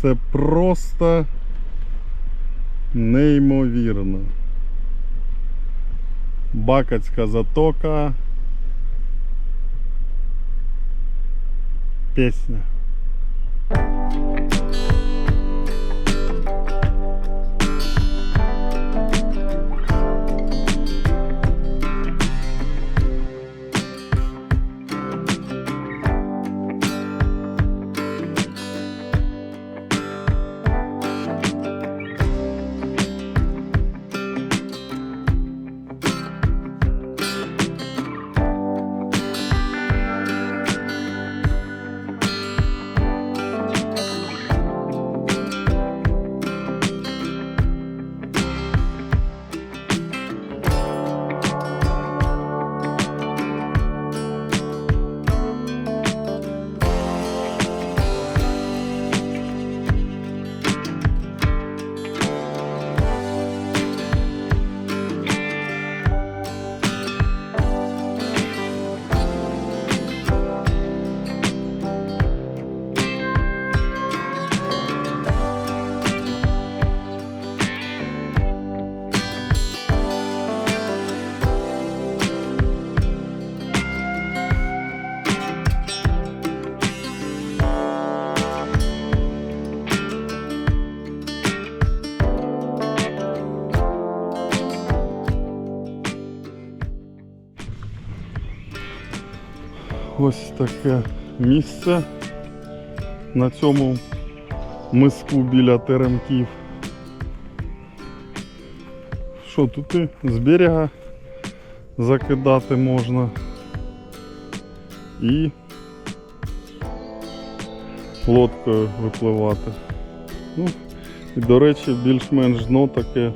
Це просто неймовірно. Бакацька затока. Пісня. Ось таке місце на цьому миску біля теремків. Що тут і з берега закидати можна і лодкою випливати. Ну, і до речі, більш-менш дно таке,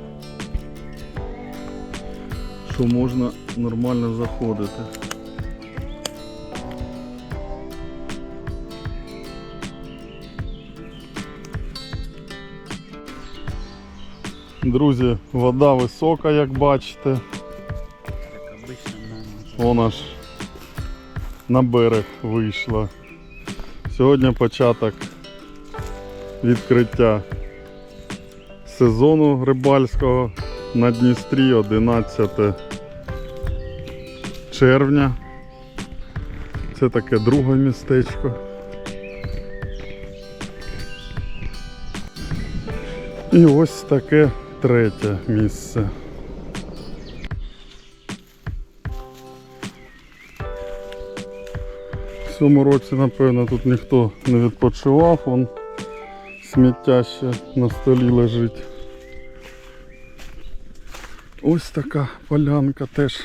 що можна нормально заходити. Друзі, вода висока, як бачите. Вона ж на берег вийшла. Сьогодні початок відкриття сезону рибальського на Дністрі 11 червня. Це таке друге містечко. І ось таке третє місце. В цьому році, напевно, тут ніхто не відпочивав, он сміття ще на столі лежить. Ось така полянка теж.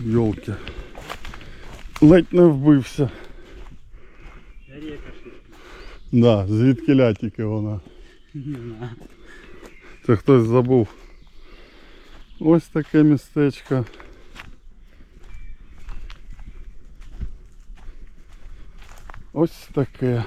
Йолки. Ледь не вбився. Да, звідки лятіки вона. Це хтось забув. Ось таке містечко. Ось таке.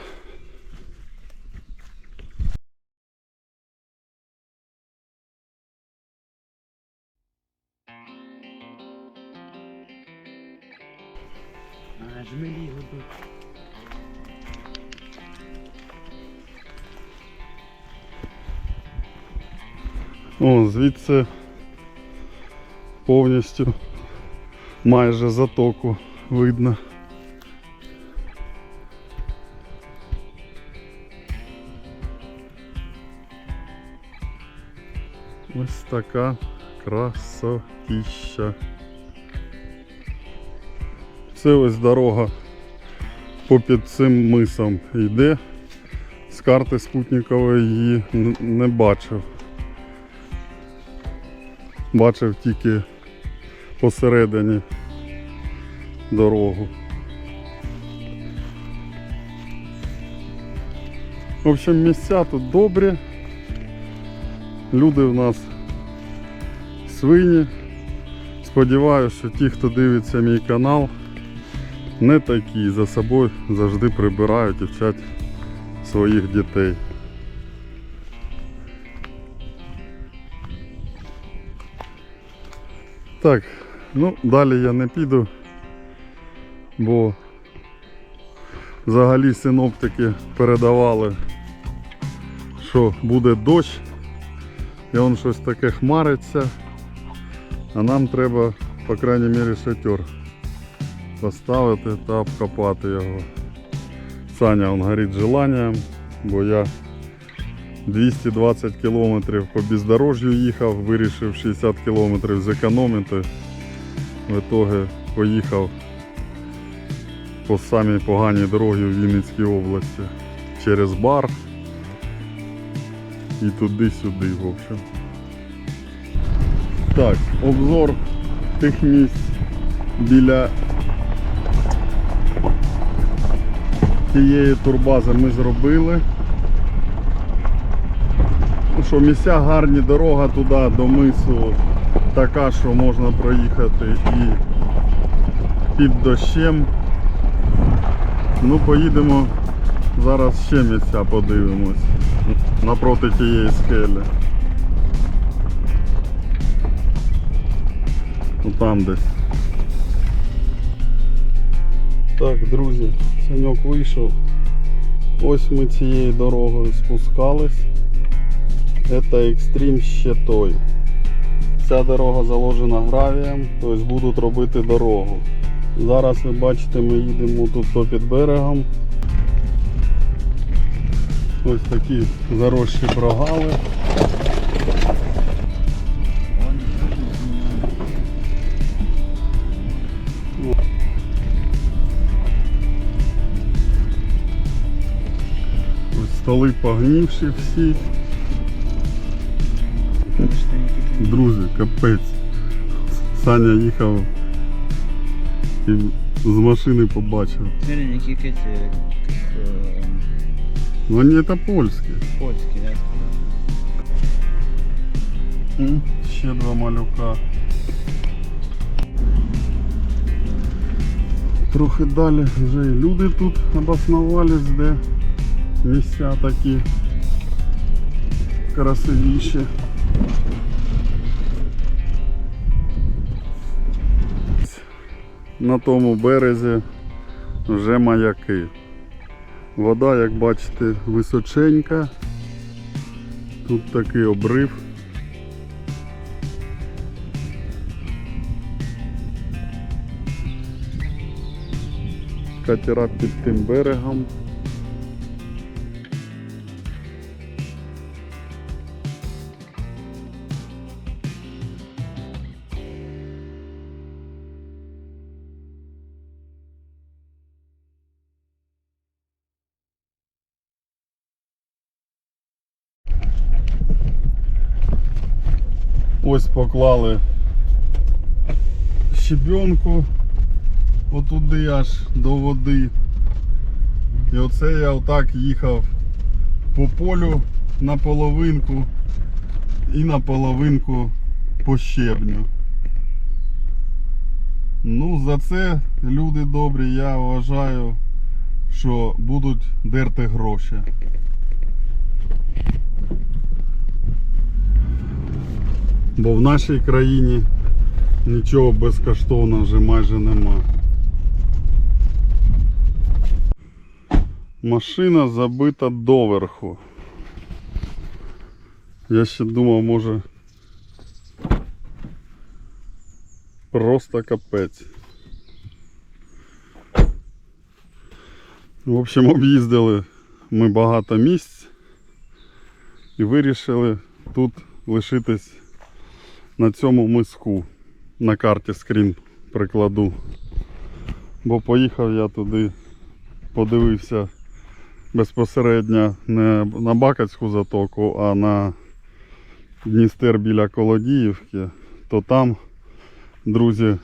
О, звідси повністю майже затоку видно. Ось така красотища. Це ось дорога попід цим мисом йде. З карти спутникової її не бачив. Бачив тільки посередині дорогу. В общем, місця тут добрі. Люди в нас свині. Сподіваюся, що ті, хто дивиться мій канал, не такі. За собою завжди прибирають і вчать своїх дітей. Так, ну далі я не піду, бо Взагалі синоптики передавали, що буде дощ, і он щось таке хмариться, а нам треба, по крайній мірі, шатер поставити та обкопати його. Саня он горить желанням, бо я 220 кілометрів по бездорожжю їхав, вирішив 60 кілометрів зекономити. В итоге поїхав по самій поганій дорогі в Вінницькій області через бар і туди-сюди, в общем. Так, обзор тих місць біля тієї турбази ми зробили. Що, місця гарні, дорога туди до мису така, що можна проїхати і під дощем. Ну, поїдемо зараз ще місця подивимось напроти тієї скелі. Ну там десь. Так, друзі, саньок вийшов. Ось ми цією дорогою спускались. Це екстрім ще той. Ця дорога заложена гравієм, тобто будуть робити дорогу. Зараз ви бачите, ми їдемо тут попід берегом. Ось такі заросші прогали. Ось столи погнівші всі. Друзі, капець. Саня їхав і з машини побачив. Смотри, які эти, как, э, Вони це польські. польські, да? Ще два малюка. Трохи далі вже і люди тут обосновались, де місця такі красивіші. На тому березі вже маяки. Вода, як бачите, височенька. Тут такий обрив. Катера під тим берегом. Поклали щебенку отуди аж до води. І оце я отак їхав по полю на половинку і на половинку по щебню. Ну, за це, люди добрі, я вважаю, що будуть дерти гроші. Бо в нашій країні нічого безкоштовно вже майже нема. Машина забита доверху. Я ще думав, може просто капець. В общем, об'їздили ми багато місць і вирішили тут лишитись на цьому миску. На карті скрін прикладу. Бо поїхав я туди, подивився безпосередньо не на Бакацьку затоку, а на Дністер біля Колодіївки, то там, друзі,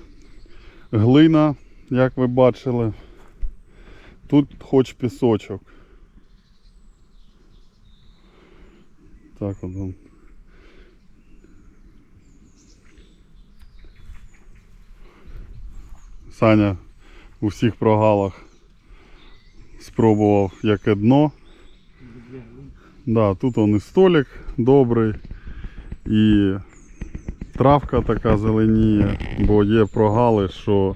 глина, як ви бачили. Тут хоч пісочок. Так от. Саня у всіх прогалах спробував яке дно. Да, тут он і столик добрий, і травка така зеленіє, бо є прогали, що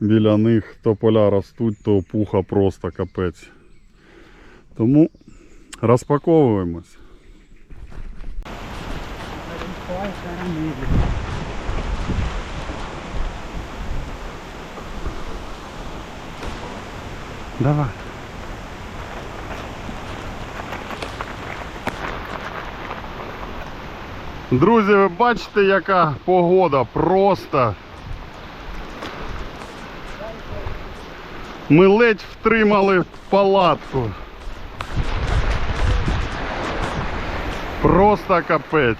біля них то поля ростуть, то пуха просто капець. Тому розпаковуємось. Давай. Друзі, ви бачите, яка погода просто. Ми ледь втримали палатку. Просто капець.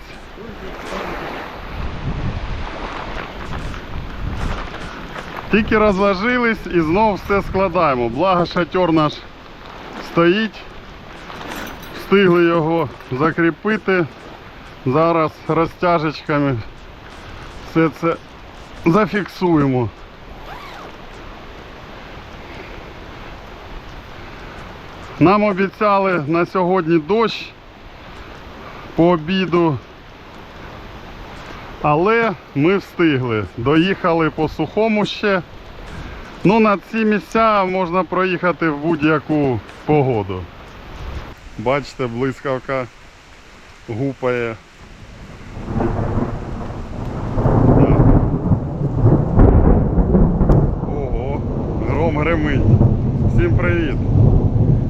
Тільки розложились і знов все складаємо. Благо шатер наш стоїть. Встигли його закріпити. Зараз розтяжечками все це зафіксуємо. Нам обіцяли на сьогодні дощ по обіду. Але ми встигли. Доїхали по сухому ще. Ну, на ці місця можна проїхати в будь-яку погоду. Бачите, блискавка гупає. Ого, гром гремить. Всім привіт.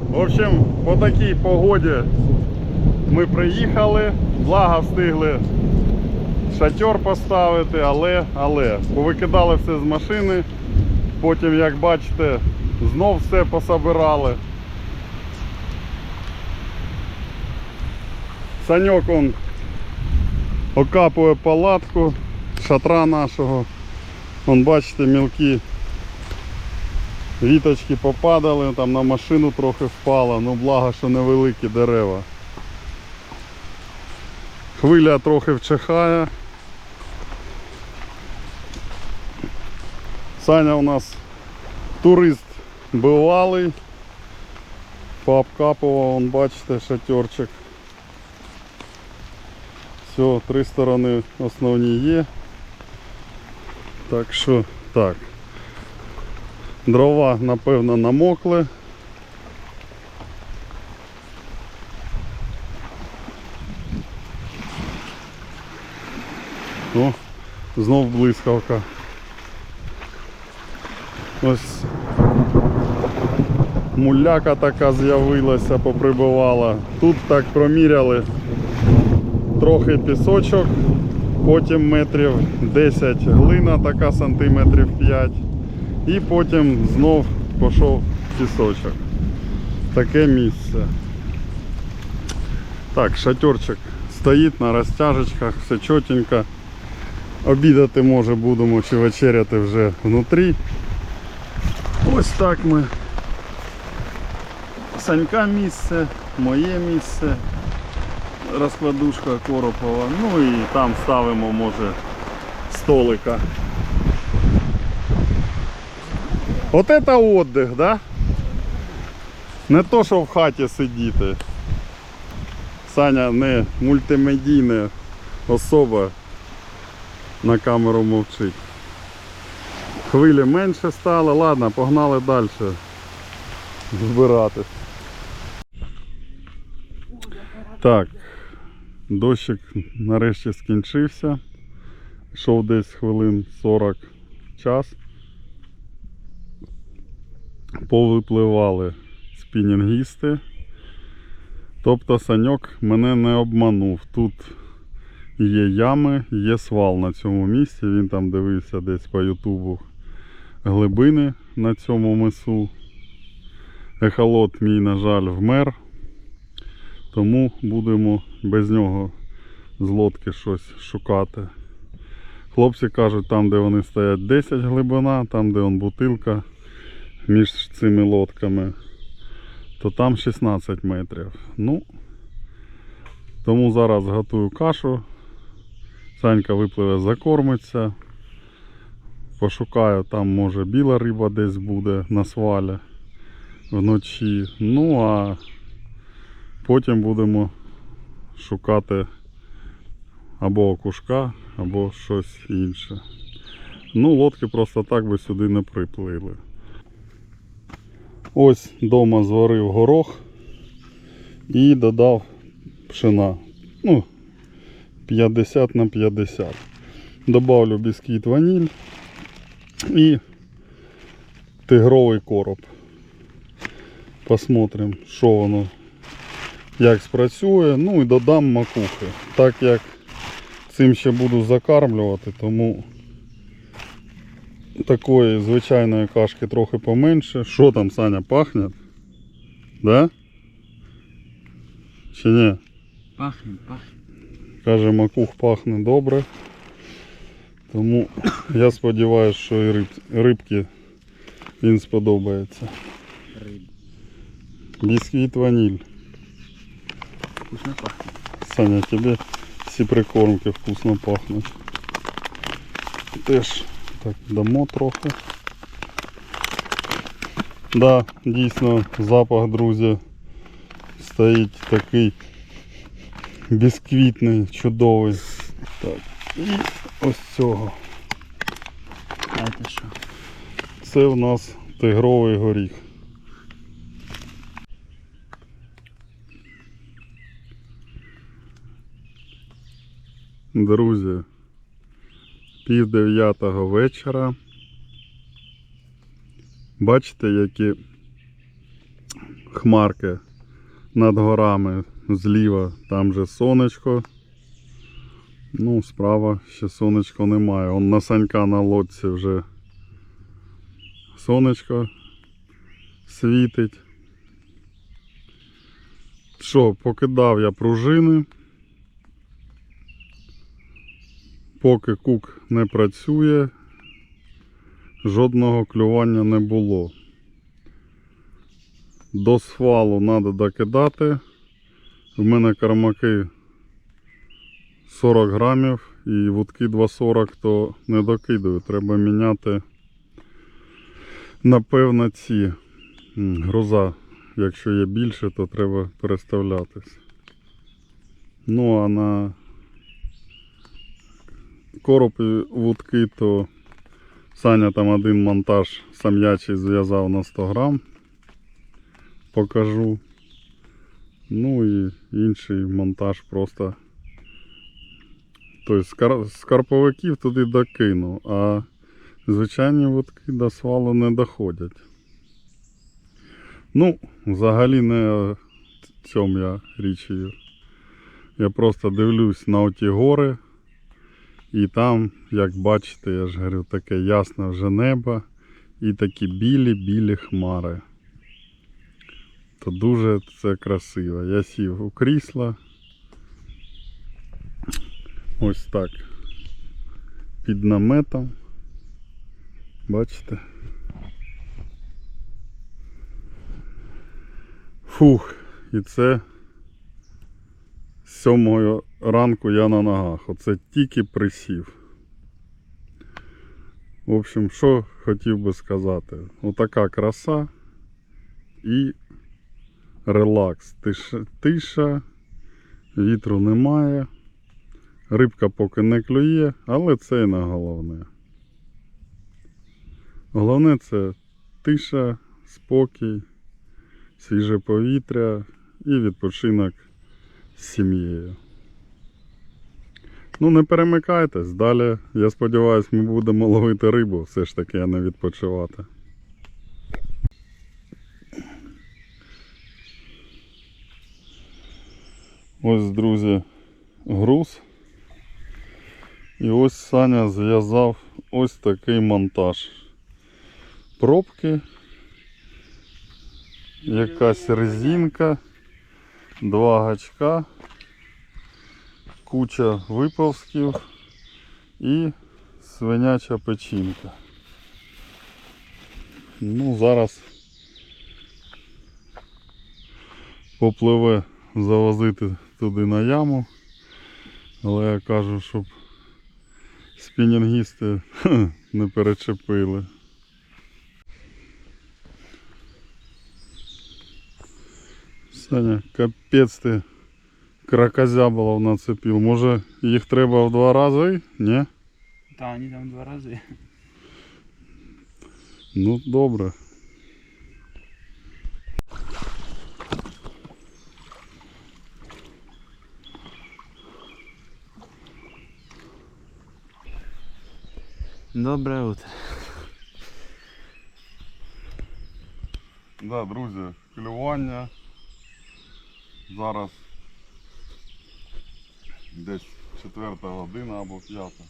В общем, по такій погоді ми приїхали, благо встигли шатер поставити, але, але повикидали все з машини. Потім, як бачите, знов все пособирали. Саньок он окапує палатку шатра нашого. Вон бачите, мілкі віточки попадали, там на машину трохи впало, ну благо, що невеликі дерева. Хвиля трохи вчихає. Саня у нас турист бувалий. Пообкапував, он, бачите, шатерчик. Все, три сторони основні є. Так що так. Дрова, напевно, намокли. О, знов блискавка. Ось муляка така з'явилася, поприбивала. Тут так проміряли трохи пісочок, потім метрів 10 глина, така сантиметрів 5. І потім знов пішов пісочок. Таке місце. Так, шатерчик стоїть на розтяжечках, все чотенько. Обідати може будемо чи вечеряти вже внутрі. Ось так ми. Санька місце, моє місце, розкладушка Коропова. Ну і там ставимо, може, столика. От це отдих, да? Не то, що в хаті сидіти. Саня не мультимедійна особа на камеру мовчить. Хвилі менше стало, ладно, погнали далі збиратись. Так, дощик нарешті скінчився. Йшов десь хвилин 40 час. Повипливали спінінгісти. Тобто саньок мене не обманув. Тут є ями, є свал на цьому місці. Він там дивився десь по Ютубу глибини на цьому мису. Ехолот мій, на жаль, вмер. Тому будемо без нього з лодки щось шукати. Хлопці кажуть, там, де вони стоять 10 глибина, там, де он бутилка між цими лодками, то там 16 метрів. Ну, тому зараз готую кашу. Санька випливе, закормиться. Пошукаю, там може біла риба десь буде на свалі вночі. Ну а потім будемо шукати або окушка, або щось інше. Ну, лодки просто так би сюди не приплили. Ось дома зварив горох і додав пшена. Ну, 50 на 50. Добавлю бісквіт ваніль і тигровий короб. Посмотрим, що воно як спрацює. Ну і додам макухи. Так як цим ще буду закармлювати, тому такої звичайної кашки трохи поменше. Що там, Саня, пахне? Да? Чи ні? Пахне, пахне. Каже, макух пахне добре. Тому я сподіваюся, що і риб, рибки він сподобається. Бісквіт ваніль. Вкусно пахне. Саня, тебе всі прикормки вкусно пахнуть. Теж так дамо трохи. Да, дійсно запах, друзі, стоїть такий бісквітний, чудовий. Так, і ось цього. Це що? Це в нас тигровий горіх. Друзі, пів дев'ятого вечора. Бачите, які хмарки над горами зліва, там же сонечко. Ну, справа ще сонечко немає. Он на санька на лодці вже сонечко світить. Що, покидав я пружини. Поки кук не працює, жодного клювання не було. До свалу треба докидати. В мене кармаки 40 грамів і вудки 2,40, то не докидаю. Треба міняти Напевно, ці груза, якщо є більше, то треба переставлятись. Ну а на короб вудки, то Саня там один монтаж сам'ячий зв'язав на 100 грам. Покажу. Ну і інший монтаж просто. Тобто з кар- карповиків туди докину, а звичайні вудки до свалу не доходять. Ну, взагалі не цьому я річію. Я просто дивлюсь на оті гори. І там, як бачите, я ж говорю, таке ясне вже небо і такі білі-білі хмари. То дуже це красиво. Я сів у крісло. Ось так. Під наметом. Бачите? Фух, і це з ранку я на ногах. Оце тільки присів. В общем, що хотів би сказати. Отака краса і релакс. Тиша, тиша, вітру немає. Рибка поки не клює, але це і не головне. Головне це тиша, спокій, свіже повітря і відпочинок з сім'єю. Ну, не перемикайтесь, далі, я сподіваюся, ми будемо ловити рибу, все ж таки, а не відпочивати. Ось, друзі, груз. І ось Саня зв'язав ось такий монтаж. Пробки, якась резинка, два гачка, куча виповзків і свиняча печінка. Ну, зараз попливе завозити туди на яму. Але я кажу, щоб спінінгісти не перечепили. Саня, капець ти кракозяболов нацепив. Може їх треба в два рази? Ні? Да, вони там два рази. Ну, добре. Добре утро. Да, друзі, клювання. Зараз десь четверта година або п'ята.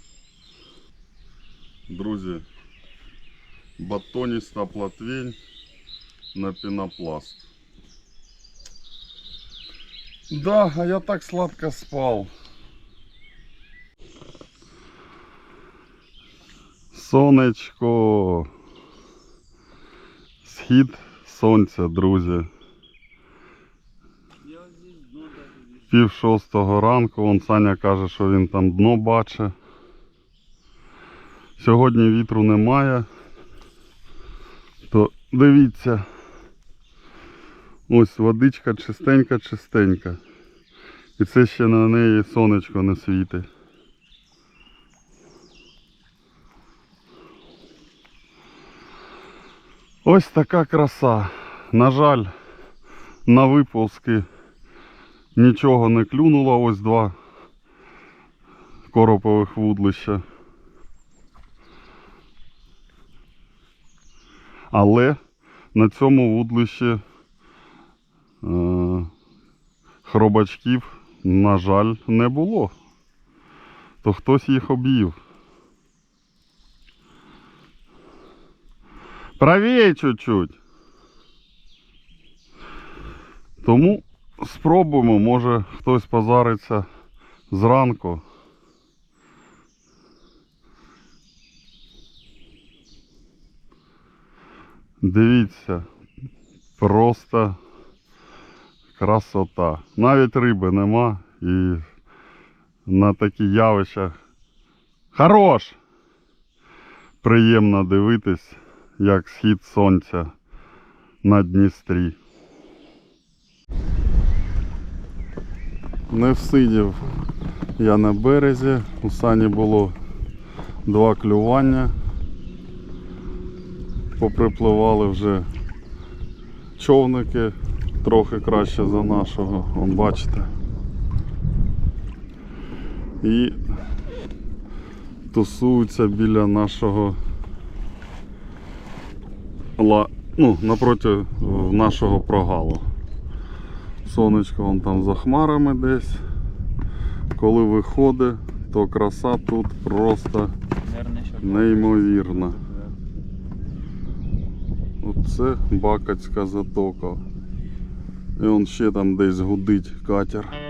Друзі, батоніста платвень на пінопласт. Да, а я так сладко спав. Сонечко. Схід сонця, друзі. Пів шостого ранку, вон Саня каже, що він там дно бачить. Сьогодні вітру немає. То дивіться. Ось водичка чистенька, чистенька. І це ще на неї сонечко не світить. Ось така краса. На жаль, на виползки нічого не клюнуло. Ось два коропових вудлища. Але на цьому вудлищі е, хробачків, на жаль, не було. То хтось їх об'їв. Правее чуть-чуть. Тому спробуємо, може хтось позариться зранку. Дивіться, просто красота. Навіть риби нема і на такі явища хорош! Приємно дивитись як схід сонця на Дністрі. Не всидів я на березі, у сані було два клювання. Поприпливали вже човники трохи краще за нашого, вон бачите. І тусуються біля нашого ла, ну, напроти е, нашого прогалу. Сонечко вон там за хмарами десь. Коли виходить, то краса тут просто неймовірна. Оце Бакацька затока. І он ще там десь гудить катер.